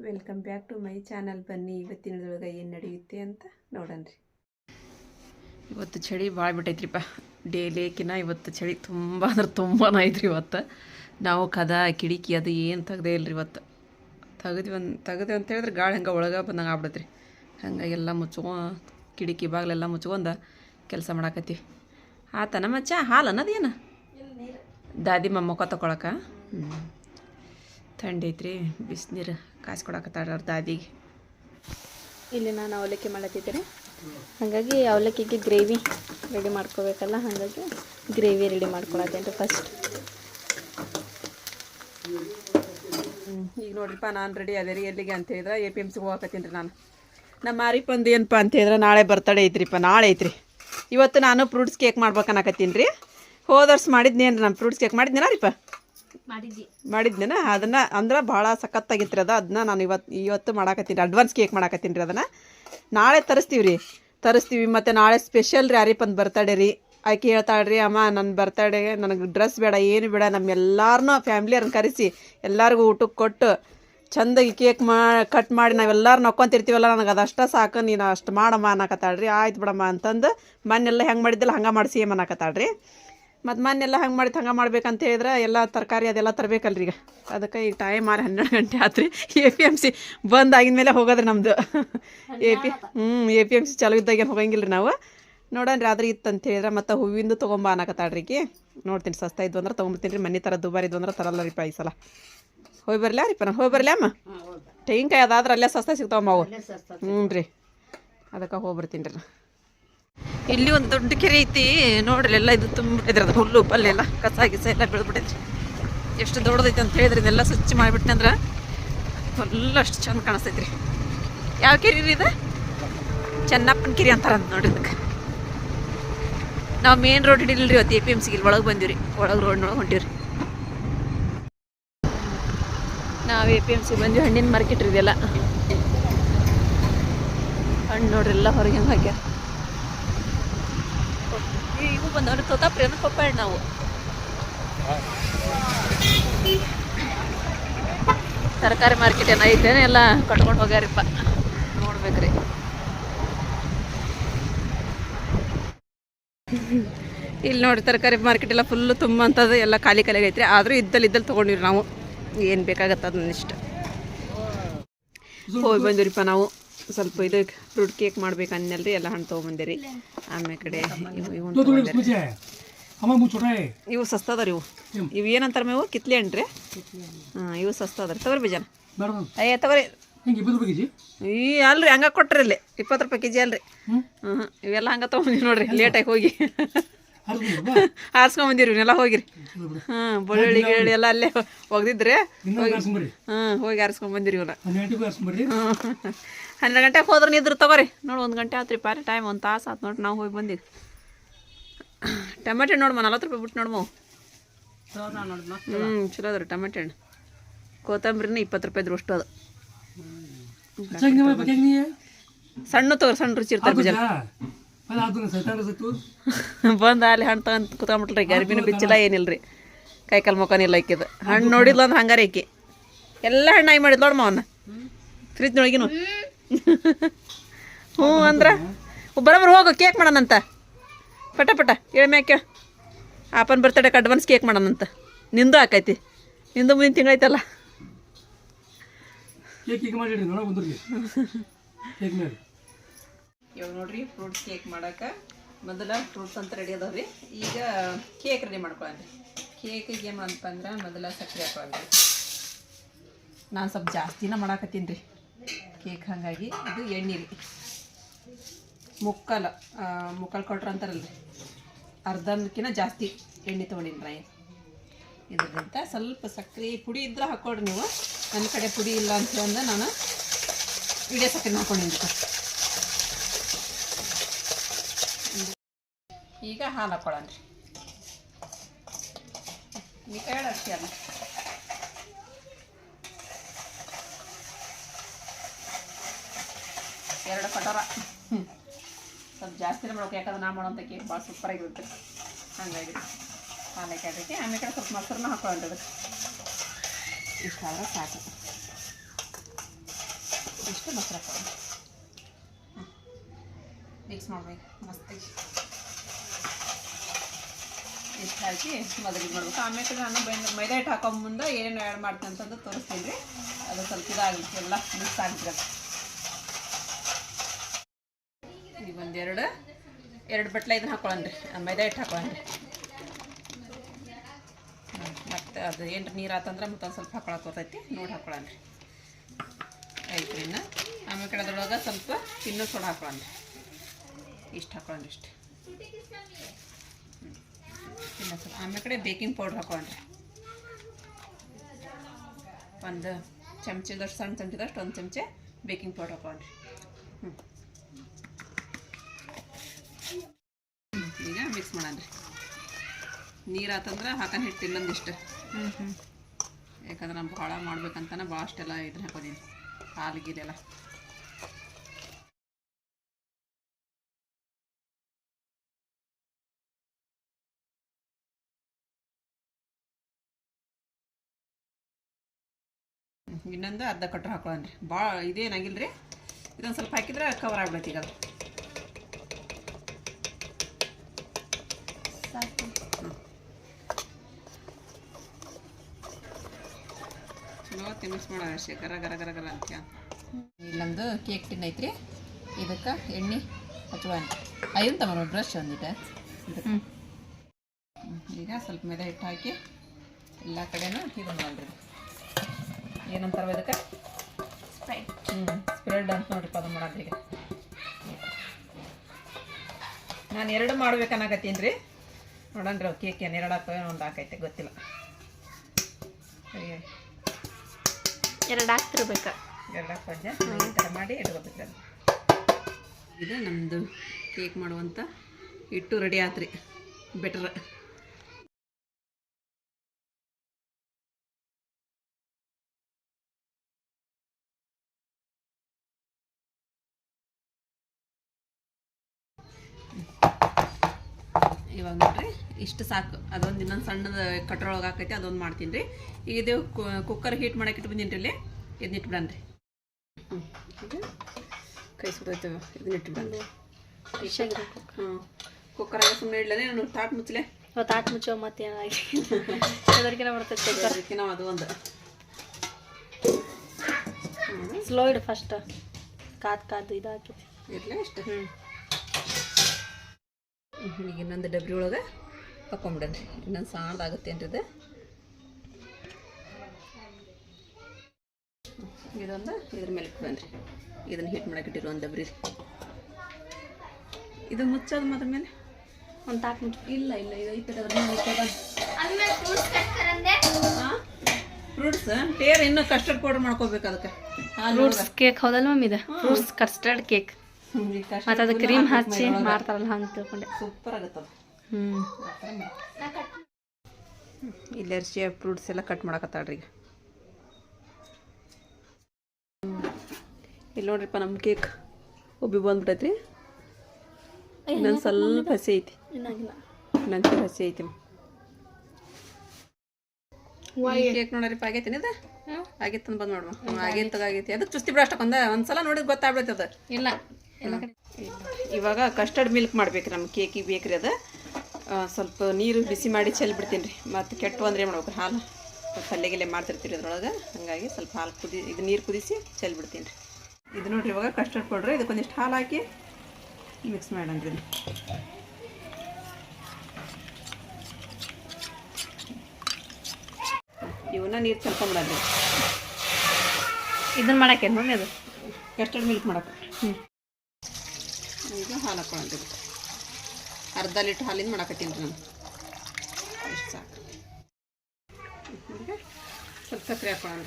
Welcome back to my channel ಬನ್ನಿ. ಇವತ್ತಿನದೊಳಗೆ ಏನು ನಡೆಯುತ್ತೆ ಅಂತ ನೋಡೋಣ್ರಿ ಇವತ್ತು ಚಳಿ ಭಾಳ ಬಿಟ್ಟೈತ್ರಿಪ್ಪ. ಡೇಲಿಕಿನ ಇವತ್ತು ಚಳಿ ತುಂಬ ಅಂದ್ರೆ ತುಂಬಾ ಐತ್ರಿ ಇವತ್ತು. ನಾವು ಕದ ಕಿಡಿಕಿ ಅದು ಏನು ತೆಗ್ದೇ ಇಲ್ರಿ ಇವತ್ತು. ತೆಗೆದ್ವಿ ಒಂದು ತೆಗೆದ್ವಿ ಅಂತ ಹೇಳಿದ್ರೆ ಗಾಳಿ ಹಂಗೆ ಒಳಗೆ ಬಂದಂಗೆ ಆಗ್ಬಿಡತ್ರಿ. ಹಂಗಾಗಿ ಎಲ್ಲ ಮುಚ್ಕೊ ಕಿಡಿಕಿ ಬಾಗಿಲೆಲ್ಲ ಮುಚ್ಕೊಂಡು ಕೆಲಸ ಮಾಡಾಕತ್ತಿ. ಆತನ ಮಚ್ಚ ಹಾಲು ಅನ್ನೋದೇನು? ದಾದಿ ಮೊಮ್ಮಕ್ಕ ತಗೊಳಕ ಹ್ಞೂ ಥಂಡಿ ಐತ್ರಿ ಬಿಸಿನೀರು ಕಾಯಿಸ್ಕೊಡಕತ್ತಾರ ಅವ್ರ ದಾದಿಗೆ. ಇಲ್ಲಿ ನಾನು ಅವಲಕ್ಕಿ ಮಾಡತ್ತಿದ್ದೆ ಹಾಗಾಗಿ ಅವಲಕ್ಕಿಗೆ ಗ್ರೇವಿ ರೆಡಿ ಮಾಡ್ಕೋಬೇಕಲ್ಲ ಹಾಗಾಗಿ ಗ್ರೇವಿ ರೆಡಿ ಮಾಡ್ಕೊಳತ್ತೇನ್ರಿ ಫಸ್ಟ್ ಈಗ ನೋಡ್ರಿಪ್ಪ ನಾನು ರೆಡಿ ಅದೇ ರೀ ಎಲ್ಲಿಗೆ ಅಂತ ಹೇಳಿದ್ರೆ ಎ ಪಿ ಎಂ ಸಿಗೆ ಹೋಗಕತ್ತೀನಿ ರೀ ನಾನು. ನಮ್ಮ ಮಾರಿಪ್ಪಂದು ಏನಪ್ಪ ಅಂತ ಹೇಳಿದ್ರೆ ನಾಳೆ ಬರ್ತಡೇ ಐತ್ರಿಪ್ಪ ನಾಳೆ ಐತ್ರಿ. ಇವತ್ತು ನಾನು ಫ್ರೂಟ್ಸ್ ಕೇಕ್ ಮಾಡ್ಬೇಕನ್ನಕತ್ತೀನಿ ರೀ. ಹೋದ ವರ್ಷ ಮಾಡಿದ್ನೇನು ನಾನು ಫ್ರೂಟ್ಸ್ ಕೇಕ್ ಮಾಡಿದ್ನೇನ ರೀಪ್ಪ ಮಾಡಿದ್ನೇನ? ಅದನ್ನ ಅಂದ್ರೆ ಭಾಳ ಸಖತ್ತಾಗಿತ್ತು ಅದು. ಅದನ್ನ ನಾನು ಇವತ್ತು ಇವತ್ತು ಮಾಡಾಕತ್ತೀನಿ ಅಡ್ವಾನ್ಸ್ ಕೇಕ್ ಮಾಡಾಕತ್ತೀನಿ ರೀ ಅದನ್ನು. ನಾಳೆ ತರಿಸ್ತೀವಿ ರೀ. ತರಿಸ್ತೀವಿ ಮತ್ತು ನಾಳೆ ಸ್ಪೆಷಲ್ ರೀ ಯಾರಿಪ್ಪಂದು ಬರ್ತಡೇ ರೀ. ಆಕೆ ಹೇಳ್ತಾಳೆ ರೀ ಅಮ್ಮ ನನ್ನ ಬರ್ತಡೇಗೆ ನನಗೆ ಡ್ರೆಸ್ ಬೇಡ, ಏನು ಬೇಡ. ನಮ್ಮ ಎಲ್ಲಾರನ್ನೂ ಫ್ಯಾಮ್ಲಿಯವ್ರನ್ನ ಕರೆಸಿ. ಎಲ್ಲರಿಗೂ ಊಟಕ್ಕೆ ಕೊಟ್ಟು ಚಂದಾಗಿ ಕೇಕ್ ಮಾ ಕಟ್ ಮಾಡಿ ನಾವೆಲ್ಲರೂ ನಕ್ಕೊಂತಿರ್ತೀವಲ್ಲ, ನನಗೆ ಅದಷ್ಟ ಸಾಕು, ನೀನು ಅಷ್ಟು ಮಾಡಮ್ಮ, ಅನ್ನಕತ್ತಾಳ್ರಿ. ಆಯ್ತು ಬಿಡಮ್ಮ, ಅಂತಂದು ಮನೆಲ್ಲ ಹೆಂಗೆ ಮಾಡಿದ್ದಿಲ್ಲ ಹಂಗೆ ಮಾಡಿಸಿ ಏಮ್ ಅನ್ನಕತ್ತಾಳ ರೀ ಮತ್ತು ಮನೆಲ್ಲ ಹಂಗೆ ಮಾಡಿದ್ದು ಹಂಗೆ ಮಾಡ್ಬೇಕಂತ ಹೇಳಿದ್ರೆ ಎಲ್ಲ ತರಕಾರಿ ಅದೆಲ್ಲ ತರಬೇಕಲ್ರಿ ಈಗ. ಅದಕ್ಕೆ ಈಗ ಟೈಮ್ ಆರು ಹನ್ನೆರಡು ಗಂಟೆ ಆತ್ರಿ. ಎ ಪಿ ಎಂ ಸಿ ಬಂದ್ ಮೇಲೆ ಹೋಗೋದ್ರಿ ನಮ್ಮದು ಎ ಪಿ ಹ್ಞೂ ಎ ಪಿ ಎಂ ಸಿ ಚಲೋ ಇದ್ದಾಗ ಏನು ಹೋಗಂಗಿಲ್ಲ ರೀ ನಾವು. ನೋಡೋಣ್ರಿ ಆದ್ರೆ ಇತ್ತು ಅಂತ ಹೇಳಿದ್ರೆ ಮತ್ತು ಹೂವಿಂದು ತೊಗೊಂಬ ಅನ್ನಕತ್ತಾಳ್ರಿ ಈಕಿ. ನೋಡ್ತೀನಿ ಸಸ್ತಾ ಇದ್ವು ಅಂದ್ರೆ ತೊಗೊಂಬರ್ತೀನಿ ರೀ. ಮನೆ ಥರ ದುಬಾರಿ ಇದ್ವು ಅಂದ್ರೆ ತರಲ್ಲ ರೀ ಈ ಸಲ. ಹೋಗಿ ಬರಲ ರೀ ನಾನು? ಹೋಗಿ ಬರಲಿ ಅಮ್ಮ? ತೆಂಗಿನಕಾಯಿ ಅದಾದ್ರೆ ಅಲ್ಲೇ ಸಸ್ತಾ ಸಿಗ್ತಾವಮ್ಮ ಅವು. ಹ್ಞೂ ರೀ. ಅದಕ್ಕೆ ಹೋಗ್ಬರ್ತೀನಿ ರೀ ಇಲ್ಲಿ ಒಂದು ದೊಡ್ಡ ಕೆರೆ ಐತಿ, ನೋಡ್ರಿ ಎಲ್ಲ ಇದು ತುಂಬ ಇದ್ರದ ಹುಲ್ಲು, ಪಲ್ಲೆ ಎಲ್ಲ, ಕಸ ಗಿಸ ಎಲ್ಲ ಬೆಳೆದ್ಬಿಟ್ಟೈತಿ ಎಷ್ಟು ದೊಡ್ಡದೈತಿ ಅಂತ ಹೇಳಿದ್ರೆ ಇದೆಲ್ಲ ಸ್ವಚ್ಛ ಮಾಡಿಬಿಟ್ಟಂದ್ರೆ ಫುಲ್ ಅಷ್ಟು ಚಂದ ಕಾಣಿಸ್ತೈತ್ರಿ. ಯಾವ ಕೆರೆ ರೀ ಇದು? ಚೆನ್ನಪ್ಪನ ಕೆರೆ ಅಂತಾರ ಅಂತ ನೋಡ್ರಿ ಇದಕ್ಕೆ. ನಾವು ಮೇನ್ ರೋಡ್ ಹಿಡಿಲಿರಿ ಇವತ್ತು ಎ ಪಿ ಎಂ ಸಿಗಿಲ್ ಒಳಗೆ ಬಂದಿವ್ರಿ, ಒಳಗೆ ರೋಡ್ನೊಳಗೆ ಹೊಂಟಿವ್ರಿ. ನಾವು ಎ ಪಿ ಎಂ ಸಿ ಬಂದ್ವಿ, ಹಣ್ಣಿನ ಮಾರ್ಕೆಟ್ ಇದೆಲ್ಲ. ಹಣ್ಣು ನೋಡ್ರಿ ಎಲ್ಲ ಹೊರಗೆ ಹಾಕ್ಯಾರ. ಇವು ಬಂದವ್ರಿ ತೋತಾಪ್ರಿ ಅಂದ್ರೆ ಪಪ್ಪಾಯ ನಾವು. ತರಕಾರಿ ಮಾರ್ಕೆಟ್ ಏನೋ ಐತೇನೆ ಎಲ್ಲ ಕಟ್ಕೊಂಡು ಹೋಗ್ಯಾರಿಪ್ಪ. ನೋಡ್ಬೇಕ್ರಿ. ಇಲ್ಲಿ ನೋಡಿ ತರಕಾರಿ ಮಾರ್ಕೆಟ್ ಎಲ್ಲ ಫುಲ್ಲು ತುಂಬ ಅಂತದ್ದು ಎಲ್ಲ ಖಾಲಿ ಖಾಲಿ ಐತ್ರಿ ಆದರೂ ಇದ್ದಲ್ಲಿ ಇದ್ದಲ್ಲಿ ತೊಗೊಂಡಿವ್ರಿ ನಾವು. ಏನು ಬೇಕಾಗತ್ತೆ ಅದನ್ನ ಇಷ್ಟ. ಹೋಗಿ ಬಂದಿರಿಪ್ಪ ನಾವು. ಸ್ವಲ್ಪ ಇದು ಫ್ರೂಟ್ ಕೇಕ್ ಮಾಡ್ಬೇಕು ಅನ್ನಲ್ರಿ ಎಲ್ಲ ಹಣ್ಣು ತೊಗೊಂಬಂದಿರಿ. ಆಮೇಲೆ ಕಡೆ ಇವು ಸಸ್ತಾದವ್ರಿ ಇವು. ಇವು. ಇವು ಏನಂತಾರ ಮೇವು? ಕಿತ್ಲಿ ಹಣ್ಣ್ರಿ ಹಾಂ ಇವು ಸಸ್ತ ಅದಾರ ತಗೋರಿ. ಬೀಜನ ಅಯ್ಯ ತಗೋರಿ ಈ ಅಲ್ರಿ ಹಂಗ ಕೊಟ್ರಿ ಇಲ್ಲಿ. ಇಪ್ಪತ್ತು ರೂಪಾಯಿ ಕೆ ಜಿ ಅಲ್ರಿ ಹ್ಞೂ ಇವೆಲ್ಲ ಹಂಗೆ ತೊಗೊಂಡಿ ನೋಡ್ರಿ ಲೇಟಾಗಿ ಹೋಗಿ. ಹರಿದು ಆರ್ಸ್ಕೊಂಬಂದಿರಿ ಎಲ್ಲ ಹೋಗಿರಿ. ಹ್ಮ್ ಬೆಳ್ಳುಳ್ಳಿ ಗಿಳ್ಳಿ ಎಲ್ಲ ಅಲ್ಲೇ ಒಗ್ದಿದ್ರಿ ಹ್ಮ್ ಹೋಗಿ ಆರಿಸ್ಕೊಂಡ್ ಬಂದಿರಿ ಕರ್ಸ್ಕೊಂಬರ್ರಿ ಹನ್ನೆರಡು ಗಂಟೆಗೆ ಹೋದ್ರೆ ನಿದ್ರೆ ತಗೋರಿ. ನೋಡಿ ಒಂದು ಗಂಟೆ ಆತ್ರಿ ಪಾರಿ ಟೈಮ್ ಒಂದು ತಾಸು ಆತು ನೋಡಿ ನಾವು ಹೋಗಿ ಬಂದಿವಿ. ಟೊಮೆಟೊ ನೋಡ್ಮ ನಲ್ವತ್ತು ರೂಪಾಯಿ ಬಿಟ್ಟು ನೋಡ್ಮ. ಹ್ಞೂ ಚಲೋ ಅದ್ರಿ ಟಮಾಟೆ ಹಣ್ಣು. ಕೊತ್ತಂಬರಿನ ಇಪ್ಪತ್ತು ರೂಪಾಯಿ ಅಷ್ಟು ಅದು. ಸಣ್ಣ ತಗೋರಿ ಸಣ್ಣ ರುಚಿ ಇರ್ತಾರೆ ಬಂದು ಅಲ್ಲಿ ಹಣ್ಣು ತಗೊಂಡು ಕುತ್ಕೊಂಡ್ಬಿಟ್ರಿ ಗರ್ಭಿನ ಬಿಚ್ಚಿಲ್ಲ ಏನಿಲ್ಲ ರೀ ಕೈ ಕಾಲು ಮುಖನಿಲ್ಲ ಇಕ್ಕಿದು ಹಣ್ಣು ನೋಡಿದ್ಲು ಅಂದ್ರೆ ಹಂಗಾರೆ ಇಕ್ಕಿ ಎಲ್ಲ ಆಯ್ ಮಾಡಿದ್ ನೋಡಮ್ಮ ಅವನ್ನ ಫ್ರಿಜ್ನೊಳಗಿನೂ ಹ್ಞೂ ಅಂದ್ರೆ. ಬರೋಬ್ರು ಹೋಗು ಕೇಕ್ ಮಾಡೋಣಂತ. ಪಟ ಪಟ ಹೇಳ್ಮ್ಯಾಕೆ ಆಪನ್ ಬರ್ತಡೇಗೆ ಅಡ್ವಾನ್ಸ್ ಕೇಕ್ ಮಾಡೋಣಂತ. ನಿಂದು ಆಕೈತಿ. ನಿಂದು ಮುಂದಿನ ತಿಂಗಳೈತಲ್ಲ ಕೇಕ್ ಈಗ ಮಾಡಿರಿ ನೋಡ ಬಂದ್ರಿ ಕೇಕ್ ಮೇಲೆ ಇವಾಗ ನೋಡ್ರಿ ಫ್ರೂಟ್ಸ್ ಕೇಕ್ ಮಾಡಕ್ಕೆ ಮೊದಲ ಫ್ರೂಟ್ಸ್ ಅಂತ ರೆಡಿ ಅದಾವ್ರಿ. ಈಗ ಕೇಕ್ ರೆಡಿ ಮಾಡ್ಕೊಳ್ರಿ ಕೇಕಿಗೆ ಏನು ಮಾಡಪ್ಪ ಅಂದ್ರೆ ಮೊದಲ ಸಕ್ಕರೆ ಹಾಕೊಳ್ಳಿ ನಾನು ಸ್ವಲ್ಪ ಜಾಸ್ತಿನ ಮಾಡಾಕತ್ತೀನಿ ಕೇಕ್ ಹಾಗಾಗಿ ಇದು ಎಣ್ಣೆ ರೀ. ಮುಕ್ಕಲ್ ಮುಕ್ಕಲ್ ಕೊಟ್ರ ಅಂತಾರಲ್ರಿ. ಅರ್ಧಕ್ಕಿಂತ ಜಾಸ್ತಿ ಎಣ್ಣೆ ತೊಗೊಂಡಿನಿ ಇದರಿಂದ ಸ್ವಲ್ಪ ಸಕ್ಕರೆ ಪುಡಿ ಇದ್ರೆ ಹಾಕ್ಕೊಡ್ರಿ ನೀವು. ನನ್ನ ಕಡೆ ಪುಡಿ ಇಲ್ಲ ಅಂತ ಅಂದ ನಾನು ಇಡೇ ಸಕ್ಕರೆ ಹಾಕೊಂಡಿನಿ ಈಗ ಹಾಲು ಹಾಕ್ಕೊಳ್ಳೋಣ ರೀ. ಕೈ ಅಷ್ಟೇ ಅಲ್ಲ ಎರಡು ಕಟೋರ. ಹ್ಮ್. ಸ್ವಲ್ಪ ಜಾಸ್ತಿ ಮಾಡ್ಬೇಕು ಯಾಕಂದ್ರೆ ನಾ ಮಾಡೋಂಥ ಕೇಕ್ ಭಾಳ ಸೂಪರಾಗಿರುತ್ತೆ ಹಂಗಾಗಿ ಹಾಲು ಹಾಕಿ ಆಮೇಲೆ ಕಡೆ ಸ್ವಲ್ಪ ಮೊಸರನ್ನ ಹಾಕೊಳ್ಳೋಣ ಅದಕ್ಕೆ. ಆದರೆ ಸಾಕು. ಇಷ್ಟು ಮೊಸರು ಹಾಕೊಳ್ಳೋಣ. ಮಿಕ್ಸ್ ಮಾಡ್ಬೇಕು. ಮಸ್ತಾಗಿ ಇಷ್ಟು ಹಾಕಿ ಮೊದಲು ಇದು ಮಾಡ್ಬೇಕು. ಆಮೇಲೆ ನಾನು ಮೈದಾ ಹಿಟ್ಟು ಹಾಕೋ ಮುಂದೆ ಏನೇನು ಆ್ಯಡ್ ಮಾಡ್ತೀನಿ ಅಂತಂದು ತೋರಿಸ್ತೀನಿ ರೀ. ಅದು ಸ್ವಲ್ಪ ಇದಾಗಲಿಕ್ಕೆ ಎಲ್ಲ ಮಿಕ್ಸ್ ಆಗಿರುತ್ತೆ ಈಗ ಒಂದೆರಡು, ಎರಡು ಬಟ್ಲೆ ಇದನ್ನ ಹಾಕೊಳ್ಳೋಣ್ರಿ ಮೈದಾ ಹಿಟ್ಟು ಹಾಕೊಳ್ಳಿ ಮತ್ತು ಅದು ಏನು ನೀರು ಆತಂದ್ರೆ ಒಂದು ಸ್ವಲ್ಪ ಹಾಕೊಳಕ್ಕೆ ಬರ್ತೈತಿ ನೋಡಿ ಹಾಕೊಳ್ಳೋಣ್ರಿ ಐತ್ರಿ ಇನ್ನು. ಆಮೇಲೆ ಕಡೆ ಅದ್ರೊಳಗೆ ಸ್ವಲ್ಪ ಸೋಡ ಸೋಡಾ ಹಾಕೊಳ್ಳೋಣ್ರಿ ಇಷ್ಟು ಹಾಕೊಳ್ಳೋಣ್ರಿ ಇಷ್ಟು ಆಮೇಲೆ ಕಡೆ ಬೇಕಿಂಗ್ ಪೌಡ್ರ್ ಹಾಕೊಂಡ್ರೆ ಒಂದು ಚಮಚದಷ್ಟು ಸಣ್ಣ ಚಮಚದಷ್ಟು ಒಂದು ಚಮಚ ಬೇಕಿಂಗ್ ಪೌಡ್ರ್ ಹಾಕೊಂಡ್ರಿ ಹ್ಞೂ ಈಗ ಮಿಕ್ಸ್ ಮಾಡೋಣ್ರಿ ನೀರು ಆತಂದ್ರೆ ಹಾಕನ್ ಹಿಟ್ಟು ಇನ್ನೊಂದಿಷ್ಟು ಹ್ಞೂ ಹ್ಞೂ ಯಾಕಂದ್ರೆ ನಾನು ಭಾಳ ಮಾಡ್ಬೇಕಂತಾನೆ ಭಾಳ ಅಷ್ಟೆಲ್ಲ ಇದನ್ನ ಹಾಕೋದೀನಿ. ಹಾಲು ಗೀಲೆಲ್ಲ ಇನ್ನೊಂದು ಅರ್ಧ ಕಟ್ರ್ ಹಾಕೊಳ್ಳೋಣ ರೀ. ಭಾಳ ಇದೇನಾಗಿಲ್ಲ ರೀ ಇದೊಂದು ಸ್ವಲ್ಪ ಹಾಕಿದ್ರೆ ಕವರ್ ಆಗ್ಬೇಕು ಈಗ. ಅದು ಸಾಕು. ಚಲೋ ತಿನ್ನಿಸ್ ಮಾಡೋ ಅಷ್ಟೇ ಗರ ಗರ ಗರ ಗರ ಅಂತ ನಮ್ಮದು ಕೇಕ್ ಟಿನ್ ಐತ್ರಿ. ಇದಕ್ಕೆ ಎಣ್ಣೆ ಹಚ್ಚುವ ಐನ್ ತಗೊಂಡು ಬ್ರಷ್ ಒಂದಿಟ್ಟು ಇದಕ್ಕೆ. ಈಗ ಸ್ವಲ್ಪ ಮೆದೆ ಹಿಟ್ಟು ಹಾಕಿ ಎಲ್ಲ ಕಡೆನೂ ಇದು ಮಾಡ್ರಿ ಏನಂತಾರ ಇದಕ್ಕೆ? ಸ್ಪ್ರೈಟ್ ಹ್ಞೂ ಸ್ಪ್ರೆಡ್ ಅಂತ ನೋಡ್ರಿಪ್ಪ ಅದು ಮಾಡೋದು ಈಗ. ನಾನು ಎರಡು ಮಾಡ್ಬೇಕನ್ನಾಗತ್ತೀನಿ ರೀ ನೋಡನ್ರಿ ಅವು ಕೇಕ್ ಏನು ಎರಡು ಹಾಕೋ ಒಂದು ಹಾಕೈತೆ ಗೊತ್ತಿಲ್ಲ. ಎರಡು ಹಾಕ್ತಿರ್ಬೇಕು. ಎಲ್ಲ ಪದ್ಯ ಈ ಥರ ಮಾಡಿ ಇಟ್ಕೋಬೇಕು ಅದು ಇದು ನಮ್ಮದು ಕೇಕ್ ಮಾಡುವಂಥ ಹಿಟ್ಟು ರೆಡಿ ಆತ್ರಿ. ಬೆಟರ್ ಇವಾಗ ನೋಡ್ರಿ. ಇಷ್ಟು ಸಾಕು. ಅದೊಂದು ಇನ್ನೊಂದು ಸಣ್ಣದ ಕಟ್ರೊಳಗೆ ಹಾಕೈತಿ ಅದೊಂದು ಮಾಡ್ತೀನಿ ರೀ. ಈಗ ಇದು ಕುಕ್ಕರ್ ಹೀಟ್ ಮಾಡಕ್ಕೆ ಇಟ್ಟು ಬಂದೀನಿ ರೀ ಇಲ್ಲಿ. ಇದನ್ನ ಇಟ್ಬಿಡನ್ರಿ ಹ್ಞೂ ಇದು ಕೈ ಸುಡೈತೆ ಇದನ್ನ ಇಟ್ಬಿಡನ್ರಿ ಹ್ಞೂ ಕುಕ್ಕರಾಗ ಸುಮ್ಮನೆ ಇಡ್ಲೇ ನಾನು ತಾಟ್ ಮುಚ್ಚಲೆ ತಾಟ್ ಮುಚ್ಚೋ ಮತ್ತೆ ಏನಾಗಿ ಅದಕ್ಕಿಂತ ಬರ್ತೈತೆ ನಾವು ಅದು ಒಂದು. ಸ್ಲೋ ಇಡು ಫಸ್ಟ್ ಕಾದ್ ಕಾದು ಇದು ಹಾಕೈತಿ ಇರಲಿ ಇಷ್ಟು ಹ್ಞೂ ಈಗ ಇನ್ನೊಂದು ಡಬ್ರಿ ಒಳಗೆ ಹಾಕೊಂಬಿಡನ್ರಿ ಇನ್ನೊಂದು ಸಾಣದಾಗುತ್ತೆ ಏನ್ರಿ ಇದು ಇದೊಂದು ಇದ್ರ ಮೇಲೆ ಇಟ್ಕೊಂಡ್ರಿ. ಇದನ್ನು ಹಿಟ್ ಮಾಡಕ್ಕೆ ಇಟ್ಟಿರೋ ಒಂದು ಡಬ್ರಿ. ಇದು ಮುಚ್ಚೋದು ಮಾತ್ರ ಮೇಲೆ? ಒಂದು ತಾಕ್ ಮುಚ್ಚ ಇಲ್ಲ ಇಲ್ಲ ಇದು ಹಾಂ ಫ್ರೂಟ್ಸ್ ಟೇರ್ ಇನ್ನೂ ಕಸ್ಟರ್ಡ್ ಪೌಡರ್ ಮಾಡ್ಕೋಬೇಕು ಅದಕ್ಕೆ. ಫ್ರೂಟ್ಸ್ ಕೇಕ್ ಹೌದಲ್ಲ ಮಮ್ಮಿ ಇದು? ಫ್ರೂಟ್ಸ್ ಕಸ್ಟರ್ಡ್ ಕೇಕ್ ಮತ್ತು ಅದು ಕ್ರೀಮ್ ಹಚ್ಚಿ ಮಾಡ್ತಾರಲ್ಲ ಹಂಗೆ ತಿಳ್ಕೊಂಡೆ ಸೂಪರ್ ಆಗುತ್ತೆ ಹ್ಮ್ ಇಲ್ಲಿ ಅರ್ಶಿ ಫ್ರೂಟ್ಸ್ ಎಲ್ಲ ಕಟ್ ಮಾಡಕತ್ತಾಳ್ರಿ ಈಗ. ಇಲ್ಲಿ ನೋಡ್ರಿಪ್ಪ ನಮ್ಮ ಕೇಕ್ ಒಬ್ಬಿ ಬಂದ್ಬಿಟ್ಟೈತ್ರಿ ಇನ್ನೊಂದು ಸ್ವಲ್ಪ ಹಸಿ ಐತಿ. ಇನ್ನೊಂದು ಸ್ವಲ್ಪ ಹಸಿ ಐತಿ ಕೇಕ್ ನೋಡ್ರಿಪ್ಪ ಆಗೈತಿ ಇದು? ಬಂದ್ ಬಂದು ನೋಡುವ ಆಗೈತದ ಆಗೈತಿ ಅದಕ್ಕೆ ಚುಸ್ತಿ ಬಿಡ ಅಷ್ಟಕ್ಕೊಂದ ಒಂದ್ಸಲ ನೋಡಿದ್ ಗೊತ್ತಾಗ್ಬಿಡತ್ತದ ಅದು. ಇಲ್ಲ. ಎಲ್ಲ ಕಡೆ ಇವಾಗ ಕಸ್ಟರ್ಡ್ ಮಿಲ್ಕ್ ಮಾಡ್ಬೇಕು ನಮ್ಮ ಕೇಕಿಗೆ ಬೇಕ್ರಿ ಅದು. ಸ್ವಲ್ಪ ನೀರು ಬಿಸಿ ಮಾಡಿ ಚೆಲ್ಬಿಡ್ತೀನಿ ರೀ. ಮತ್ತು ಕೆಟ್ಟು ಅಂದ್ರೆ ಮಾಡ್ಬೇಕು? ಹಾಲು ಪಲ್ಯ ಗಿಲ್ಲೆ ಮಾಡ್ತಿರ್ತೀರಿ ಅದ್ರೊಳಗೆ. ಹಾಗಾಗಿ ಸ್ವಲ್ಪ ಹಾಲು ಕುದಿ ಇದು ನೀರು ಕುದಿಸಿ ಚೆಲ್ಬಿಡ್ತೀನಿ ರೀ. ಇದು ನೋಡ್ರಿ ಇವಾಗ ಕಸ್ಟರ್ಡ್ ಪೌಡ್ರ್ ಇದಕ್ಕೊಂದಿಷ್ಟು ಹಾಲು ಹಾಕಿ ಮಿಕ್ಸ್ ಮಾಡೋಣ ಇದು ಇವನ್ನ ನೀರು ಚೆಲ್ಕೊಂಬಿಡ್ರಿ ಇದನ್ನ ಮಾಡಕ್ಕೆ ಮಮ್ಮಿ ಅದು? ಕಸ್ಟರ್ಡ್ ಮಿಲ್ಕ್ ಮಾಡಕ್ಕೆ ಹ್ಞೂ ಈಗ ಹಾಲು ಹಾಕೊಳ್ಳೋಣ ಅರ್ಧ ಲೀಟ್ರ್ ಹಾಲಿಂದ ಮಾಡಕತ್ತೀನಿ ರೀ ನಾನು. ಎಷ್ಟು ಸಾಕು. ಈಗ ಸ್ವಲ್ಪ ಸಕ್ಕರೆ ಹಾಕೊಳ್ಳೋಣ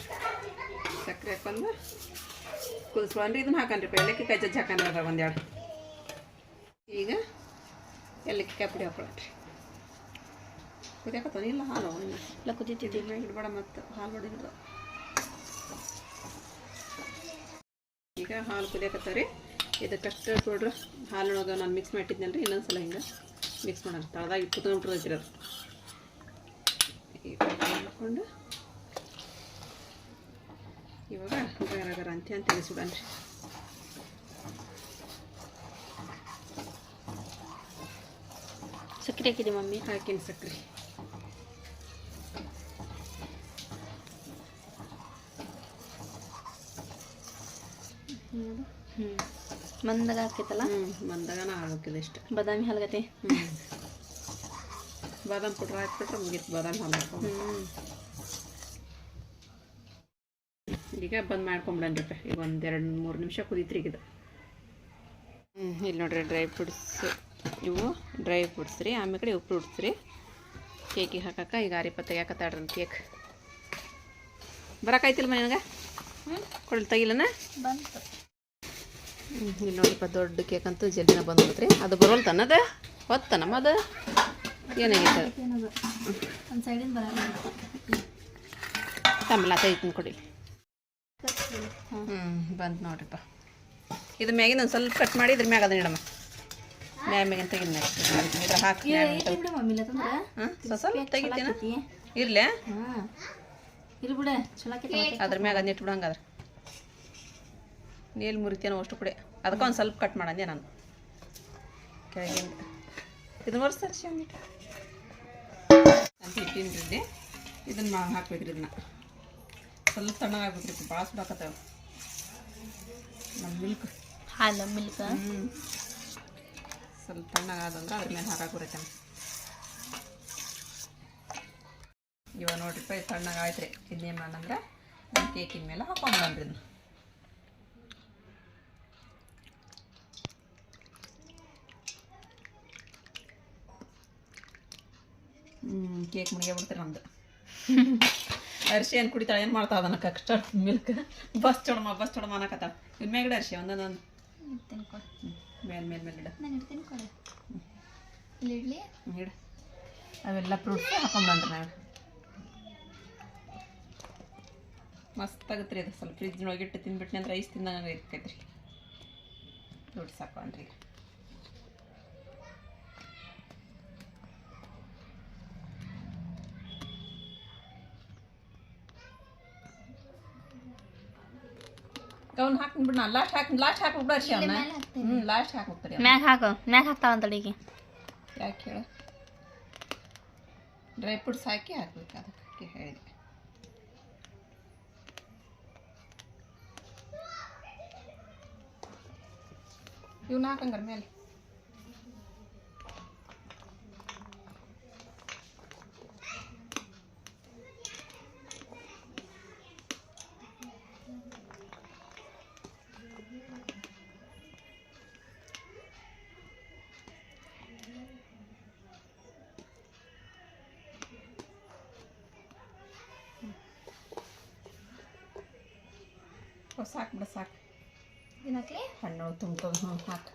ಸಕ್ಕರೆ ಹಾಕೊಂಡು ಕುದಿಸ್ಕೊಂಡ್ರಿ ಇದನ್ನ ಹಾಕೊಂಡ್ರಿ ಏಲಕ್ಕಿ ಕೈ ಜಜ್ಜಿ ಹಾಕಂಡ್ರಿ ಒಂದೆರಡು ಈಗ ಏಲಕ್ಕಿ ಕಾಯಿ ಪುಡಿ ಹಾಕೊಳ್ಳೋಣ ಕುದಿಯಾಕತ್ತವ ಇಲ್ಲ ಹಾಲು. ಇಲ್ಲ ಎಲ್ಲ ಕುದೀತಿದ್ದಿ ಮ್ಯಾಗ ಇಡ್ಬೇಡ ಮತ್ತು ಹಾಲು ಹೊಡಿದ್ರು ಈಗ ಹಾಲು ಕುದಿಯಕತ್ತಾವ ರೀ ಇದು ಕಸ್ಟರ್ಡ್ ಪೌಡ್ರ್ ಹಾಲೊಳಗೆ ನಾನು ಮಿಕ್ಸ್ ಮಾಡಿಟ್ಟಿದ್ನಲ್ರಿ ಇನ್ನೊಂದು ಸಲ ಹಿಂಗೆ ಮಿಕ್ಸ್ ಮಾಡೋಣ. ತಳದಾಗಿ ಕುತ್ಕೊಂಡ್ಬಿಟ್ಟಿರ್ತೀರ ಮಾಡಿಕೊಂಡು. ಇವಾಗ ಗರಗರ ಅಂತ ಅಂತ ರೀ ಸಕ್ಕರೆ ಹಾಕಿದೆ ಮಮ್ಮಿ? ಹಾಕಿನ ಸಕ್ಕರೆ ಮಂದಾಗ ಹಾಕೈತಲ್ಲ ಮಂದಾಗನ ಬಂದಾಗನ ಇಷ್ಟ. ಇಷ್ಟು ಬಾದಾಮಿ ಹಾಲ್ಗತೆ ಹ್ಞೂ ಬಾದಾಮ್ ಪುಟ್ರ ಹಾಕ್ಬಿಟ್ರೆ ಮುಗೀತು ಬಾದಾಮಿ ಹಾಲು ಹಾಕೊಂಡು ಹ್ಞೂ ಈಗ ಬಂದ್ ಮಾಡ್ಕೊಂಬಿಡನ್ರಿಪ್ಪ ಈಗ ಒಂದು ಎರಡು ಮೂರು ನಿಮಿಷ ಕುದೀತ್ರಿ ಈಗ ಇದು. ಹ್ಞೂ ಇಲ್ಲಿ ನೋಡ್ರಿ ಡ್ರೈ ಫ್ರೂಟ್ಸ್ ಇವು. ಡ್ರೈ ಫ್ರೂಟ್ಸ್ ರೀ. ಆಮೇಲೆ ಕಡೆ ಇವು ಫ್ರೂಟ್ಸ್ ರೀ ಕೇಕಿಗೆ ಹಾಕಕ್ಕ. ಈಗ ಆರಿಪ್ಪ ತೆಗಿಯಾಕತ್ತಾಡ್ರಿ ಕೇಕ್. ಬರಕಾಯ್ತಿಲ್ಲ ಮನೆಯಾಗ ಕೊಡಲಿ ತೆಗಿಲನ? ಬಂತು. ಇಲ್ಲಿ ನೋಡಿಪ್ಪ ದೊಡ್ಡ ಕೇಕ್ ಅಂತೂ ಜಲ್ದಿನ ಬಂದ್ಬಿಡ್ತ್ರಿ ಅದು ಬರೋಲ್ತ ಅನ್ನದ ಹೊತ್ತನಮ್ಮ ಅದು ಏನಾಗೈತೆ? ಬರಲ್ಲ. ಆಮೇಲೆ ಕೊಡಿ. ಹ್ಞೂ ಬಂತು ನೋಡ್ರಿಪ್ಪ ಇದು ಮ್ಯಾಗಿನ ಒಂದು ಸ್ವಲ್ಪ ಕಟ್ ಮಾಡಿ ಇದ್ರ ಮ್ಯಾಗ ಅದನ್ನ ಇಡಮ್ಮ. ಮ್ಯಾಗ ಮ್ಯಾಗಿನ ತೆಗಿನ ಇದ್ರ ಹಾಕಿ ಸ್ವಲ್ಪ ತೆಗಿತೀನ. ಇರ್ಲೆ? ಹಾಂ. ಇರು ಬಿಡ ಚಲೋ ಆಕೈತಿ ಅದ್ರ ಮ್ಯಾಗ ಅದನ್ನ ಇಟ್ಬಿಡು ಹಂಗಾದ್ರೆ ನೀಲ್ ಮುರಿತೇನೋ ಅಷ್ಟು ಕೂಡ. ಅದಕ್ಕೆ ಒಂದು ಸ್ವಲ್ಪ ಕಟ್ ಮಾಡಂದೆ ನಾನು. ಕೆಳಗಿಂದ ಇದನ್ನ ಒರೆಸ್ತಾರೆ ಶಿವನಿಟ್ಟು ಅಂತ ಇಟ್ಟಿನ್ರಿ ಇದನ್ನ ಮಾ ಹಾಕ್ಬೇಕ್ರಿ ಇದನ್ನ. ಸ್ವಲ್ಪ ತಣ್ಣಗಾಗ್ಬೇಕ್ರಿ ಭಾಳ ಸುಡಾಕತ್ತಾವ ನಮ್ಮ ಮಿಲ್ಕ್. ಹಾಲು ಮಿಲ್ಕ್. ಹ್ಞೂ ಸ್ವಲ್ಪ ತಣ್ಣಗಾದಂದ್ರೆ ಅದ್ರ ಮೇಲೆ ಹಾಕಕ್ಕೆ ಬರುತ್ತೆ ಇವಾಗ ನೋಡ್ರಿಪ್ಪ ಇದು ತಣ್ಣಗಾಯ್ತು ರೀ ಇದನ್ನೇನು ಮಾಡಂದ್ರೆ ಕೇಕಿನ ಮೇಲೆ ಹಾಕೊಂಡ್ಬಂದ್ರಿ ಇದನ್ನ. ಕೇಕ್ ಮುಗಿಯ ಬಿಡ್ತೀರ ನಮ್ದು ಅರಿಶಿ ಏನು ಕುಡಿತಾಳೆ ಏನು ಮಾಡ್ತಾ ಅದನ್ನ ಕಷ್ಟ ಮಿಲ್ಕ್. ಬಸ್ ಚೊಡಮ ಬಸ್ ಚೊಡಮ ಅನ್ನಕತ್ತಾವ ಇನ್ ಮ್ಯಾಗಡೆ ಅರಿಶಿ ಒಂದೊಂದೊಂದು ಮೇಲೆ ಮೇಲೆ ಮೇಲೆ ಇಡ. ಅವೆಲ್ಲ ಫ್ರೂಟ್ಸ್ ಹಾಕೊಂಡ್ಬಂದ್ರಿ ನಾವು ಮಸ್ತ್ ಆಗುತ್ತೆ ರೀ ಅದು ಸ್ವಲ್ಪ ಫ್ರಿಜ್ನೊಳಗಿಟ್ಟು ತಿಂದ್ಬಿಟ್ನಿ ಅಂದ್ರೆ ಐಸ್ ತಿಂದಂಗೆ ಇರ್ತೈತೆ ರೀ ಫ್ರೂಟ್ಸ್ ಹಾಕೊಂಡ್ರಿ ಈಗ ಅವ್ನು ಹಾಕ್ಬಿಡ್ ನಾ ಲಾಸ್ಟ್ ಹಾಕಿ ಲಾಸ್ಟ್ ಹಾಕ್ಬಿಡ್ರಿ ಅವನ್ನ ಹ್ಞೂ ಲಾಸ್ಟ್ ಹಾಕ್ಬಿಡ್ತಾರೆ ಮ್ಯಾಗ ಹಾಕು. ಮ್ಯಾಗ ಹಾಕ್ತಾವಂತ ಅಡಿಗೆ. ಯಾಕೆ ಹೇಳು? ಡ್ರೈ ಫ್ರೂಟ್ಸ್ ಹಾಕಿ ಹಾಕ್ಬೇಕು ಅದಕ್ಕೆ ಹೇಳಿದೆ. ಇವನ್ನ ಹಾಕಂಗಾರ ಮೇಲೆ. ಸಾಕು ಬಿಡ ಸಾಕು. ಏನಾಕ್ಲಿ ಹಣ್ಣು ತುಂಬ ಹ್ಞೂ ಹಾಕು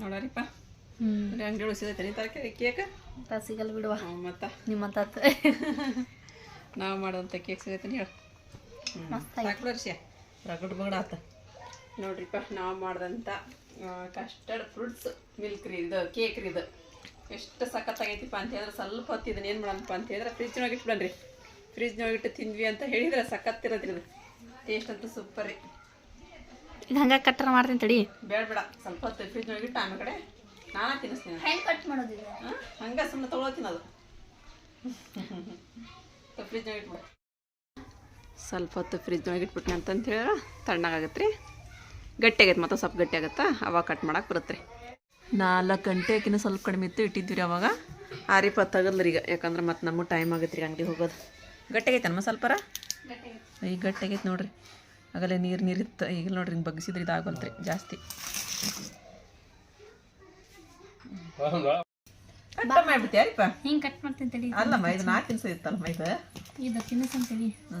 ನೋಡರಿಪ್ಪ. ಹ್ಞೂ ಅಂಗಡಿ ಉಳಿಸಿದೈತೆ ನೀ ತರಕಾರಿ ಕೇಕ್? ಸಿಗಲ್ಲ ಬಿಡುವ. ಮತ್ತು? ನಿಮ್ಮ ತಾತ ನಾವು ಮಾಡೋಂಥ ಕೇಕ್ ಸಿಗತ್ತೆ ಹೇಳು. ಮಸ್ತ್ ಸಾಕು ವರ್ಷ ರಗಡ್ ಬಗಡ ಆತ. ನೋಡ್ರಿಪ್ಪ ನಾವು ಮಾಡ್ದಂಥ ಕಸ್ಟರ್ಡ್ ಫ್ರೂಟ್ಸ್ ಮಿಲ್ಕ್ ರೀ ಇದು ಕೇಕ್ ರೀ ಇದು. ಎಷ್ಟು ಸಖತ್ತಾಗೈತಿಪ್ಪ ಅಂತ ಹೇಳಿದ್ರೆ ಸ್ವಲ್ಪ ಹೊತ್ತು ಇದನ್ನ ಏನು ಮಾಡೋಣಪ್ಪ ಅಂತ ಹೇಳಿದ್ರೆ ಫ್ರಿಜ್ನೊಳಗೆ ಇಟ್ಬಿಡನ್ರಿ ಫ್ರಿಜ್ನೊಳಗೆ ಇಟ್ಟು ತಿಂದ್ವಿ ಅಂತ ಹೇಳಿದ್ರೆ ಸಖತ್ತಿರೋದ್ರಿ ಇದು ಟೇಸ್ಟ್ ಅಂತೂ ಸೂಪರ್ ರೀ. ಇದು ಹಂಗೆ ಕಟ್ಟರ ಮಾಡ್ತೀನಿ ತಡಿ. ಬೇಡ ಬೇಡ ಸ್ವಲ್ಪ ಹೊತ್ತು ಫ್ರಿಜ್ನೊಳಗೆ ಇಟ್ಟು ಆಮೇಲೆ ಕಡೆ ನಾನಾ ತಿನ್ನಿಸ್ತೀನಿ. ಹೆಂಗೆ ಕಟ್ ಮಾಡೋದಿಲ್ಲ ಹಾಂ ಹಂಗೆ ಸುಮ್ಮನೆ ತೊಗೊಳತ್ತೀನಿ ಅದು ಫ್ರಿಜ್ನಾಗ ಇಟ್ಬಿಡ. ಸ್ವಲ್ಪ ಹೊತ್ತು ಫ್ರಿಜ್ನೊಳಗೆ ಇಟ್ಬಿಟ್ನಿ ಅಂತಂತ ಹೇಳಿದ್ರೆ ತಣ್ಣಗಾಗತ್ತೆ ರೀ ಗಟ್ಟಿ ಆಗೈತೆ ಮತ್ತೆ ಸ್ವಲ್ಪ ಗಟ್ಟಿ ಆಗುತ್ತಾ? ಅವಾಗ ಕಟ್ ಮಾಡಕ್ಕೆ ಬರುತ್ತೆ ರೀ ನಾಲ್ಕು ಗಂಟೆಗಿನ ಸ್ವಲ್ಪ ಕಡಿಮೆ ಇತ್ತು ಇಟ್ಟಿದ್ವಿ ರೀ ಅವಾಗ ಆರಿಪ ರೀ ಈಗ. ಯಾಕಂದ್ರೆ ಮತ್ತೆ ನಮಗೆ ಟೈಮ್ ಆಗೈತೆ ರೀ ಅಂಗಡಿ ಹೋಗೋದು. ಗಟ್ಟಿ ನಮ್ಮ ಸ್ವಲ್ಪರ? ಈಗ ಗಟ್ಟಿಯಾಗೈತೆ ನೋಡಿರಿ ನೋಡ್ರಿ. ಆಗಲೇ ನೀರು ನೀರಿತ್ತು ಈಗ ನೋಡ್ರಿ ಹಿಂಗೆ ಬಗ್ಗಿಸಿದ್ರೆ ಇದಾಗಲ್ತ್ರಿ ಜಾಸ್ತಿ. ಕಟ್ ಹಿಂಗೆ ಕಟ್ ಮಾಡ್ತೀನಿ ಅಲ್ಲಮ್ಮ ಇದು ನಾ ತಿನ್ಸೋದಿತ್ತಲ್ಲಮ್ಮ ಇದು? ಇದು ತಿನ್ನಿಸ್ತೀನಿ ತಡಿ ಹ್ಞೂ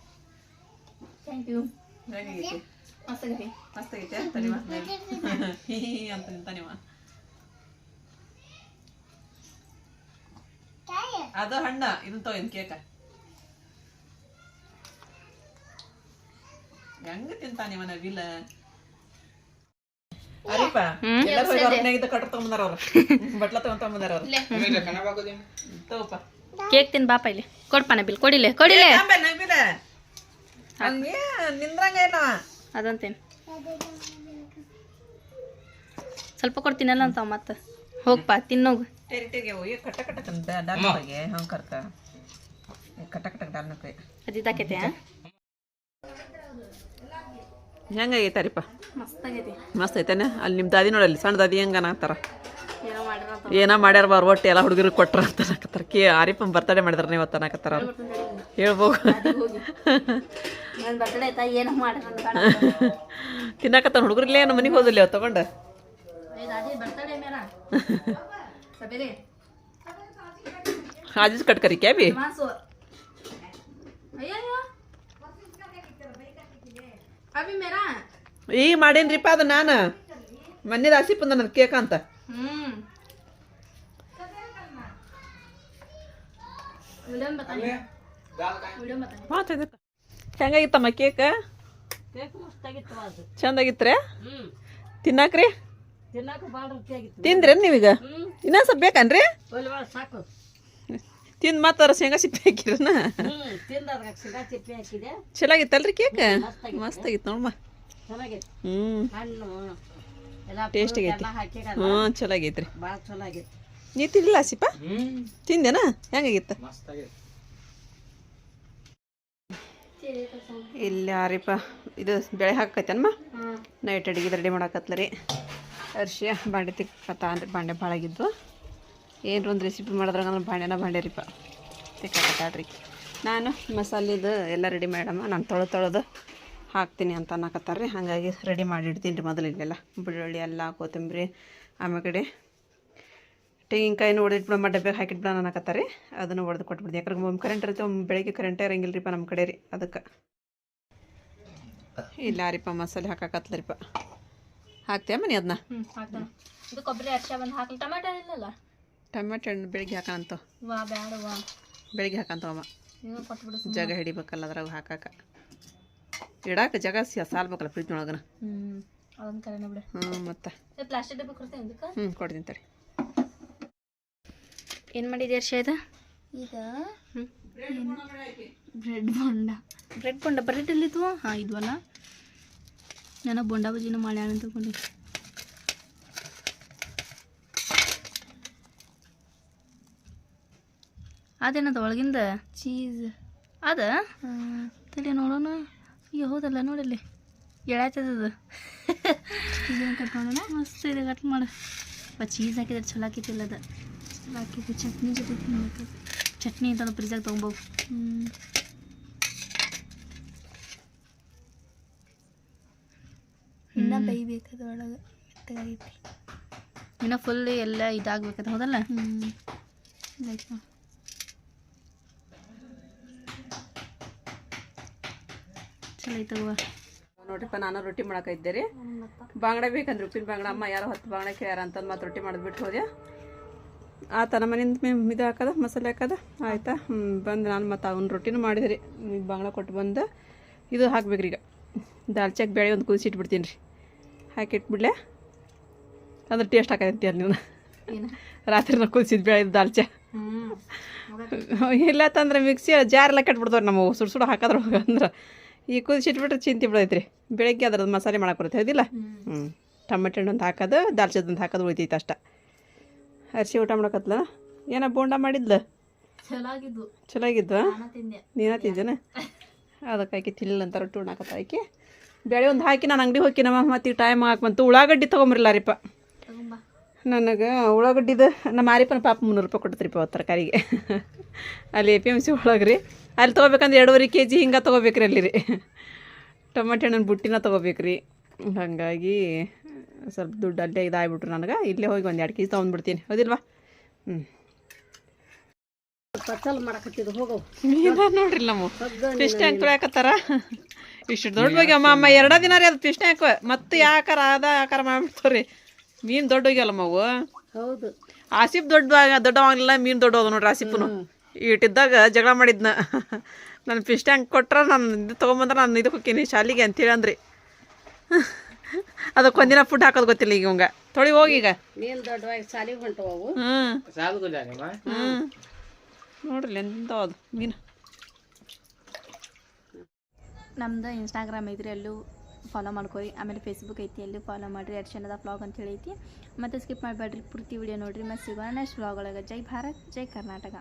ಥ್ಯಾಂಕ್ ಯು ಅಂತ ಅದು ಹಣ್ಣ. ಇದು ತಗೋ ಇನ್ ಕೇಕ. ಹೆಂಗ ತಿಂತಾನಿವ ನವಿಲ ಅರಿಪ ಎಲ್ಲ ಹೋಗಿ ಹೊರಗ್ನಾಗಿದ್ದ ಕಟ್ಟ ತಗೊಂಬಂದಾರ ಅವ್ರು. ಬಟ್ಲ ತಗೊಂಡ್ ಅವ್ರು. ತಗೋಪ. ಕೇಕ್ ತಿನ್ ಬಾಪ ಇಲ್ಲಿ. ಕೊಡ್ಪಾನ ಬಿಲ್ ಕೊಡಿಲೆ ಕೊಡಿಲೆ. ಹಂಗೆ ನಿಂದ್ರಂಗ ಏನವ? ಅದಂತೇನು. ಸ್ವಲ್ಪ ಕೊಡ್ತೀನಲ್ಲ ಅಂತ ಮತ್ತೆ. ಹೋಗ್ಪಾ ತಿನ್ನೋಗು. ಟೆರಿಟಿಗೆ ಹೋಗಿ ಕಟ್ಟ ಕಟ್ಟ ಡಾಲ್ಗೆ ಹಂಗೆ ಕರ್ಕ. ಕಟ್ಟ ಕಟ್ಟ ಡಾಲ್ನಕ್ಕೆ ಅದಿದ್ದಾಕೈತೆ ಹೆಂಗಾಗೈತಾರಿಪ್ಪ ಮಸ್ತ್ ಆಗೈತಿ. ಮಸ್ತ್ ಐತೇನೆ? ಅಲ್ಲಿ ನಿಮ್ಮ ದಾದಿ ನೋಡಲ್ಲಿ ಸಣ್ಣ ದಾದಿ ಹೆಂಗ ಅನ್ನತ್ತಾರ ಏನೋ ಮಾಡಿರ ಏನೋ ಮಾಡ್ಯಾರ ಬಾರ್ ಒಟ್ಟು ಎಲ್ಲ ಹುಡುಗರು ಕೊಟ್ರ ಅಂತ ಅನ್ನಕತ್ತಾರ. ಕೇ ಆರಿಪ್ಪ ಬರ್ತಡೇ ಮಾಡಿದಾರ ನೀವು ಅವತ್ತು ಅನ್ನಕತ್ತಾರ ಹೇಳ್ಬೋದು ನನ್ನ ಬರ್ತಡೇ ಆಯ್ತಾ ಏನೋ ಮಾಡಿರ ತಿನ್ನಕತ್ತಾರ ಹುಡುಗರಿಲ್ಲೇ ನಮ್ಮ ಮನೆಗೆ ಹೋದಿಲ್ಲ ಅವ್ರು ತಗೊಂಡು? ಅದೇ ಬರ್ತಡೇ ಮೇರ ಸಬೇರೆ ಆಜೀಸ್ ಕಟ್ಕರಿ ಕ್ಯಾಬಿ? ಮಾಸು. ಅಯ್ಯಯ್ಯೋ. ಅಭಿ ಮೇರಾ ಈಗ ಮಾಡೇನ್ರಿಪ್ಪ ಅದು ನಾನು? ಮೊನ್ನೆ ದಾಸಿ ಬಂದ ನನ್ನ ಕೇಕ್ ಅಂತ. ಹ್ಮ್. ವಿಡಿಯೋ ಬತ್ತಾನೆ ವಿಡಿಯೋ ಬತ್ತಾನೆ ಮಾತಾಡ ಹೆಂಗಾಗಿತ್ತಮ್ಮ ಕೇಕ್? ಚಂದಾಗಿತ್ರೆ? ತಿನ್ನಾಕ್ರಿ? ತಿಂದ್ರೇನು ನೀವೀಗ? ಇನ್ನೊಂದು ಸ್ವಲ್ಪ ಬೇಕನ್ರಿ? ತಿಂದ್ ಮಾತಾರ ಶೇಂಗಾ ಸಿಪ್ಪೆ ಹಾಕಿರನ ಚಲಾಗಿತ್ತಲ್ರಿ ಕೇಕ್? ಮಸ್ತ್ ಆಗಿತ್ತು ನೋಡಮ್ಮ. ಹ್ಞೂ ಟೇಸ್ಟ್ ಆಗೈತಿ ಹ್ಞೂ ಚಲೋ ಆಗೈತ್ರಿ ನೀ ತಿನ್ಲಿಲ್ಲ ಸಿಪ್ಪ? ತಿಂದೇನಾ? ಹೆಂಗಾಗಿತ್ತ? ಇಲ್ಲ ರೀಪ ಇದು ಬೆಳೆ ಹಾಕೈತೇನಮ್ಮ ನೈಟ್ ಅಡಿಗೆ ರೆಡಿ ಮಾಡಾಕತ್ಲ ರೀ. ಅರ್ಶಿಯ ಬಾಂಡೆ ತಿಕ್ಕತ್ತ ಅಂದ್ರೆ ಬಾಂಡೆ ಭಾಳ ಆಗಿದ್ವು ಏನು ಒಂದು ರೆಸಿಪಿ ಮಾಡಿದ್ರಾಗ ಅಂದ್ರೆ ಬಾಂಡೆನ ಬಾಂಡೆ ರೀಪ ತಿಕ್ಕಾಕತ್ತಾಡ್ರಿ ನಾನು ಮಸಾಲಿದು ಎಲ್ಲ ರೆಡಿ ಮಾಡಮ್ಮ. ನಾನು ತೊಳೆ ತೊಳೆದು ಹಾಕ್ತೀನಿ ಅಂತ ಅನ್ನಕತ್ತಾರ್ರಿ. ಹಾಗಾಗಿ ರೆಡಿ ಮಾಡಿ ಇಡ್ತೀನಿ ರೀ ಮೊದಲಿಗೆಲ್ಲ. ಇಲ್ಲೆಲ್ಲ ಬೆಳ್ಳುಳ್ಳಿ ಎಲ್ಲ ಕೊತ್ತಂಬರಿ ಆಮೇಲೆ ತೆಂಗಿನಕಾಯಿನೂ ಹೊಡೆದಿಟ್ಬಿಡಮ್ಮ ಡಬ್ಬೆಗೆ ಹಾಕಿಟ್ಬಿಡೋಣ ಅನ್ನಕತ್ತಾರೆ ಅದನ್ನು ಹೊಡೆದು ಕೊಟ್ಬಿಡ್ದು ಯಾಕಂದ್ರೆ ಒಮ್ಮೆ ಕರೆಂಟ್ ಇರುತ್ತೆ ಒಮ್ಮೆ ಬೆಳಗ್ಗೆ ಕರೆಂಟೇ ಇರಂಗಿಲ್ಲ ರೀಪ ನಮ್ಮ ಕಡೆ ರೀ ಅದಕ್ಕೆ. ಇಲ್ಲ ರೀಪ ಮಸಾಲೆ ಹಾಕಾಕತ್ಲರಿಪ್ಪ ಹಾಕ್ತೀಯ ಮನಿ ಅದನ್ನ ಇದು ಕೊಬ್ಬರಿ ಅರ್ಶ ಬಂದು ಹಾಕಲಿ. ಟೊಮೆಟೊ ಇಲ್ಲಲ್ಲ ಟೊಮೆಟೊ ಹಣ್ಣು ಬೆಳಿಗ್ಗೆ ಹಾಕಂತ ವಾ ಬ್ಯಾಡ ವಾ ಬೆಳಿಗ್ಗೆ ಹಾಕಂತವಮ್ಮ ಜಾಗ ಹಿಡಿಬೇಕಲ್ಲ ಅದ್ರಾಗ ಹಾಕಾಕ. ಇಡಾಕ ಜಾಗ ಸಿ- ಸಾಲ್ಬೇಕಲ್ಲ ಫ್ರಿಜ್ ಒಳಗನ ಹ್ಞೂ ಮತ್ತು. ಪ್ಲಾಸ್ಟಿಕ್ ಡಬ್ಬಿ ಕೊಡ್ತೀನಿ ಹ್ಞೂ ಕೊಡ್ತೀನಿ ತಡಿ. ಏನು ಮಾಡಿದ್ಯಾ ಅರ್ಶ ಇದು? ಈಗ bread bonda. Bread bonda bread ಎಲ್ಲಿದ್ವು? ಹಾಂ ಇದ್ವಲ್ಲ. ನಾನು ಬೋಂಡ ಬಜ್ಜಿನ ಮಾಡ್ಯಾಳ ಅಂತ ತಿಳ್ಕೊಂಡಿ ಅದೇನದ ಒಳಗಿಂದ? ಚೀಸ್. ಅದ? ತಲೆ ನೋಡೋಣ. ಈಗ ಹೌದಲ್ಲ ನೋಡಲ್ಲಿ. ಎಳಾಯ್ತದ ಕಟ್ ಮಾಡೋಣ? ಮಸ್ತ್ ಇದೆ ಕಟ್ ಮಾಡು. ಚೀಸ್ ಹಾಕಿದ್ರೆ ಚಲೋ ಆಕೈತಿಲ್ಲ ಅದು. ಆಕೈತಿ ಚಟ್ನಿ ಜೊತೆ ತಿನ್ಬೇಕು. ಚಟ್ನಿ ಅಂತ ಫ್ರಿಜ್ಜಾಗ ತೊಗೊಬೋದು ಹ್ಞೂ ಇನ್ನ ಬೇಯ್ಬೇಕದು ಒಳಗೆ. ಮೆತ್ತಗಾಗೈತಿ ಇನ್ನು ಫುಲ್ ಎಲ್ಲ ಇದಾಗಬೇಕದ ಹೌದಲ್ಲ? ಹ್ಞೂ ಚಲೋ ಐತವ ನೋಡ್ರಿಪ್ಪ ನಾನು ರೊಟ್ಟಿ ಮಾಡಾಕಿದ್ದೆ ರೀ. ಬಾಂಗಡ ಬೇಕಂದ್ರೆ ಉಪ್ಪಿನ ಬಾಂಗಡ ಅಮ್ಮ ಯಾರೋ ಹತ್ತು ಬಾಂಗಡ ಕೇಳ್ಯಾರ ಅಂತಂದು ಮತ್ತೆ ರೊಟ್ಟಿ ಮಾಡಿದ್ಬಿಟ್ಟು ಹೋದ್ಯಾ? ಆತ ನಮ್ಮ ಮನೆಯಿಂದ ಮೇ ಇದು ಹಾಕದ ಮಸಾಲೆ ಹಾಕದ ಆಯ್ತಾ? ಬಂದು ನಾನು ಮತ್ತು ಅವ್ನ ರೊಟ್ಟಿನೂ ಮಾಡಿದ್ರಿ ಈಗ ಬಂಗ್ಲ ಕೊಟ್ಟು ಬಂದು ಇದು ಹಾಕ್ಬೇಕ್ರಿ ಈಗ. ದಾಲ್ಚಾಕ್ ಬೇಳೆ ಒಂದು ಕುದಿಸಿಟ್ಬಿಡ್ತೀನಿ ರೀ. ಹಾಕಿಟ್ಬಿಡ್ಲೆ ಅಂದ್ರೆ ಟೇಸ್ಟ್ ಹಾಕೈತಿ ನೀವು ರಾತ್ರಿ ನಾವು ಕುದಿಸಿದ ಬೇಳೆ ದಾಲ್ಚಾ. ಇಲ್ಲ ತಂದ್ರೆ ಮಿಕ್ಸಿ ಜಾರೆಲ್ಲ ಕಟ್ಬಿಡ್ತವ್ರಿ ನಮ್ಮ ಸುಡು ಸುಡು ಹಾಕಿದ್ರೆ ಅಂದ್ರೆ. ಈ ಕುದಿಸಿಟ್ಬಿಟ್ರೆ ಚಿಂತೆ ಬಿಡೈತ್ರಿ. ಬೆಳಗ್ಗೆ ಅದ್ರದ್ದು ಮಸಾಲೆ ಮಾಡಕ್ಕೆ ಬರುತ್ತೆ ಹೌದಿಲ್ಲ? ಹ್ಞೂ ಟೊಮೆಟೊ ಹಣ್ಣು ಒಂದು ಹಾಕೋದು ದಾಲ್ಚದ ಹಾಕೋದು ಉಳಿತೈತೆ ಅಷ್ಟ. ಅರ್ಶಿ ಊಟ ಮಾಡಕತ್ಲ? ಏನ ಬೋಂಡ ಮಾಡಿದ್ಲ? ಚಲೋ ಆಗಿದ್ದು ಚಲೋ ಆಗಿದ್ವಾ ನಾನು ತಿಂದೆ. ನೀನ ತಿಂದೇನ? ಅದಕ್ಕೆ ಆಕಿ ತಿಲ್ಲ ಅಂತ ರೊಟ್ಟಿ ಉಣ್ಣಾಕತ್ತ ಆಕಿ. ಬೇಳೆ ಒಂದು ಹಾಕಿ ನಾನು ಅಂಗಡಿ ಹೋಗಿ ನಮ್ಮ ಮತ್ತೆ ಟೈಮ್ ಹಾಕಿ ಬಂತು. ಉಳ್ಳಾಗಡ್ಡಿ ತೊಗೊಂಬರಿಲ್ಲ ರೀಪ. ನನಗೆ ಉಳ್ಳಾಗಡ್ಡಿದು ನಮ್ಮ ಮಾರಿಪ್ಪನ ಪಾಪ ಮುನ್ನೂರು ರೂಪಾಯಿ ಕೊಡ್ತೀರಿಪ್ಪ ಅವತ್ತು ತರಕಾರಿಗೆ. ಅಲ್ಲಿ ಎ ಪಿ ಎಂ ಸಿ ಒಳಗೆ ರೀ. ಅಲ್ಲಿ ತೊಗೋಬೇಕಂದ್ರೆ ಎರಡೂವರೆ ಕೆ ಜಿ ಹಿಂಗೆ ತೊಗೋಬೇಕ್ರಿ ಅಲ್ಲಿ ರೀ. ಟೊಮೆಟೆ ಹಣ್ಣಿನ ಬುಟ್ಟಿನ ತೊಗೋಬೇಕ್ರಿ. ಹಾಗಾಗಿ ಸ್ವಲ್ಪ ದುಡ್ಡು ಅಲ್ಲೇ ಇದಾಗ್ಬಿಟ್ರು ನನಗೆ. ಇಲ್ಲೇ ಹೋಗಿ ಒಂದು ಎರಡು ಕೆಜಿ ತೊಗೊಂಡ್ಬಿಡ್ತೀನಿ. ಹೌದಿಲ್ವಾ? ಹ್ಞೂ ಪಚಲ್ ಮಾಡಕತ್ತಿದ್ದು ಹೋಗವು ಮೀನ ನೋಡ್ರಿ ನಮ್ಮ ಫಿಶ್ ಟ್ಯಾಂಕ್ ತೊಳ್ಯಾಕತ್ತಾರ ಇಷ್ಟು ದೊಡ್ಡ ಹೋಗಿ ಅಮ್ಮ ಅಮ್ಮ ಎರಡ ದಿನ ರೀ ಅದು ಫಿಶ್ ಟ್ಯಾಂಕ್. ಮತ್ತೆ ಯಾಕಾರ ಅದ ಯಾಕಾರ ಮಾಡ್ಬಿಡ್ತಾವ್ರಿ. ಮೀನು ದೊಡ್ಡ ಹೋಗ್ಯಲ್ಲಮ್ಮ ಅವು. ಹೌದು. ಆಸಿಫ್ ದೊಡ್ಡ ದೊಡ್ಡವಾಗಿಲ್ಲ ಮೀನು ದೊಡ್ಡ ಹೋದ ನೋಡ್ರಿ ಆಸಿಫ್ನು. ಇಟ್ಟಿದ್ದಾಗ ಜಗಳ ಮಾಡಿದ್ನ. ನಾನು ಫಿಶ್ ಟ್ಯಾಂಕ್ ಕೊಟ್ರೆ ನಾನು ಇದು ತೊಗೊಂಬಂದ್ರೆ ನಾನು ಇದಕ್ಕೆ ಹೋಗ್ತೀನಿ ಶಾಲಿಗೆ ಅಂತೇಳಿ ಅಂದ್ರಿ. ಅದಕ್ಕೆ ಒಂದಿನ ಫುಡ್ ಹಾಕೋದು ಗೊತ್ತಿಲ್ಲ ಈಗ ಇವಂಗ. ತೊಳಿ ಹೋಗಿ ಈಗ. ಮೀನ್ ದೊಡ್ಡವಾಗಿ ಸಾಲಿಗೆ ಹೊಂಟವು ಹ್ಞೂ ಹ್ಮ್. ನೋಡ್ರಿ ಎಂತ ಅದು ಮೀನು. ನಮ್ದು ಇನ್ಸ್ಟಾಗ್ರಾಮ್ ಐತ್ರಿ ಅಲ್ಲೂ ಫಾಲೋ ಮಾಡ್ಕೊರಿ. ಆಮೇಲೆ ಫೇಸ್ಬುಕ್ ಐತಿ ಅಲ್ಲೂ ಫಾಲೋ ಮಾಡಿರಿ. ಅರ್ಶನದ ಫ್ಲಾಗ್ ಅಂತ ಹೇಳಿ ಐತಿ ಮತ್ತು ಸ್ಕಿಪ್ ಮಾಡಬೇಡ್ರಿ ಪೂರ್ತಿ ವಿಡಿಯೋ ನೋಡಿರಿ. ಮತ್ತು ಸಿಗೋಣ ನೆಕ್ಸ್ಟ್ ವ್ಲಾಗ್ ಒಳಗೆ. ಜೈ ಭಾರತ್ ಜೈ ಕರ್ನಾಟಕ.